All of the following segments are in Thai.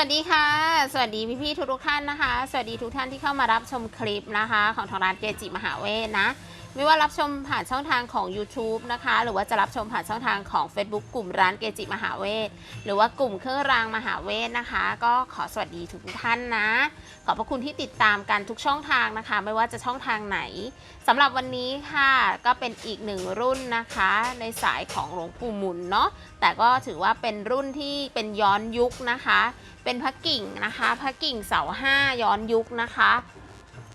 วัสดีค่ะ สวัสดีพี่ๆทุกทุกๆท่านนะคะ สวัสดีทุกท่านที่เข้ามารับชมคลิปนะคะ ของทางร้านเกจิมหาเวทนะ ไม่ว่ารับชมผ่านช่องทางของ YouTube นะคะ หรือว่าจะรับชมผ่านช่องทางของ Facebook กลุ่มร้านเกจิมหาเวทหรือว่ากลุ่มเครื่องรางมหาเวทนะคะ ก็ขอสวัสดีทุกท่านนะ ขอบพระคุณที่ติดตามกันทุกช่องทางนะคะ ไม่ว่าจะช่องทางไหนสำหรับวันนี้ค่ะก็เป็นอีกหนึ่งรุ่นนะคะ ในสายของหลวงปู่หมุนเนาะแต่ก็ถือว่าเป็นรุ่นที่เป็นย้อนยุคนะคะ เป็นพระกิ่งนะคะพระกิ่งเสาห้าย้อนยุคนะคะ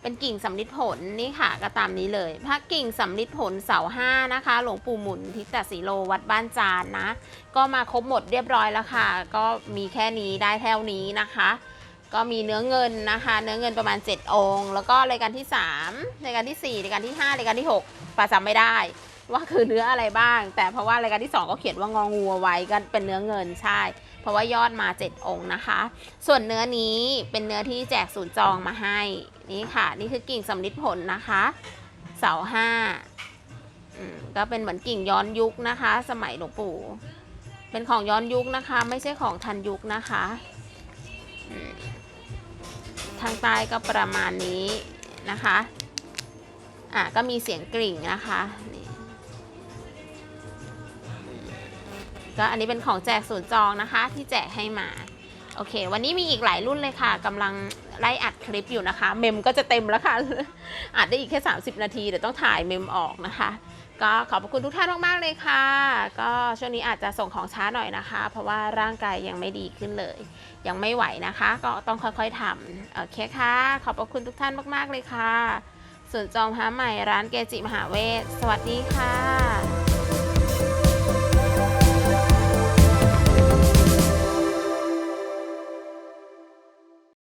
เป็นกิ่งสำลิดผลนี่ค่ะก็ตามนี้เลยพระกิ่งสำลิดผลเสาห้านะคะ หลวงปู่หมุนทิตสีโลวัดบ้านจานนะ ก็มาครบหมดเรียบร้อยแล้วค่ะ ก็มีแค่นี้ได้แถวนี้นะคะ ก็มีเนื้อเงินนะคะ เนื้อเงินประมาณ 7 องค์ แล้วก็รายการที่3รายการทีสี่4รายการที่5รายการที่6ปาจำไม่ได้ ว่าคือเนื้ออะไรบ้าง แต่เพราะว่ารายการที่ 2 ก็เขียนว่างองูเอาไว้ก็เป็นเนื้อเงินใช่ เพราะว่ายอดมา 7 องค์นะคะ ส่วนเนื้อนี้เป็นเนื้อที่แจกศูนย์จองมาให้นี่ค่ะ นี่คือกิ่งสำลิดผลนะคะ เสาห้าก็เป็นเหมือนกิ่งย้อนยุคนะคะ สมัยหลวงปู่ เป็นของย้อนยุคนะคะ ไม่ใช่ของทันยุคนะคะทางใต้ก็ประมาณนี้นะคะ อะก็มีเสียงกริ่งนะคะนี่ ก็อันนี้เป็นของแจกศูนย์จองนะคะที่แจกให้มาโอเค วันนี้มีอีกหลายรุ่นเลยค่ะกำลังไล่อัดคลิปอยู่นะคะ เมมก็จะเต็มแล้วค่ะ อัดได้อีกแค่ 30 นาทีเดี๋ยวต้องถ่ายเมมออกนะคะ ก็ขอบคุณทุกท่านมากๆเลยค่ะ ก็ช่วงนี้อาจจะส่งของช้าหน่อยนะคะ เพราะว่าร่างกายยังไม่ดีขึ้นเลย ยังไม่ไหวนะคะ ก็ต้องค่อยๆทำโอเคค่ะ ขอบคุณทุกท่านมากๆเลยค่ะส่วนจองพระใหม่ร้านเกจิมหาเวทสวัสดีค่ะ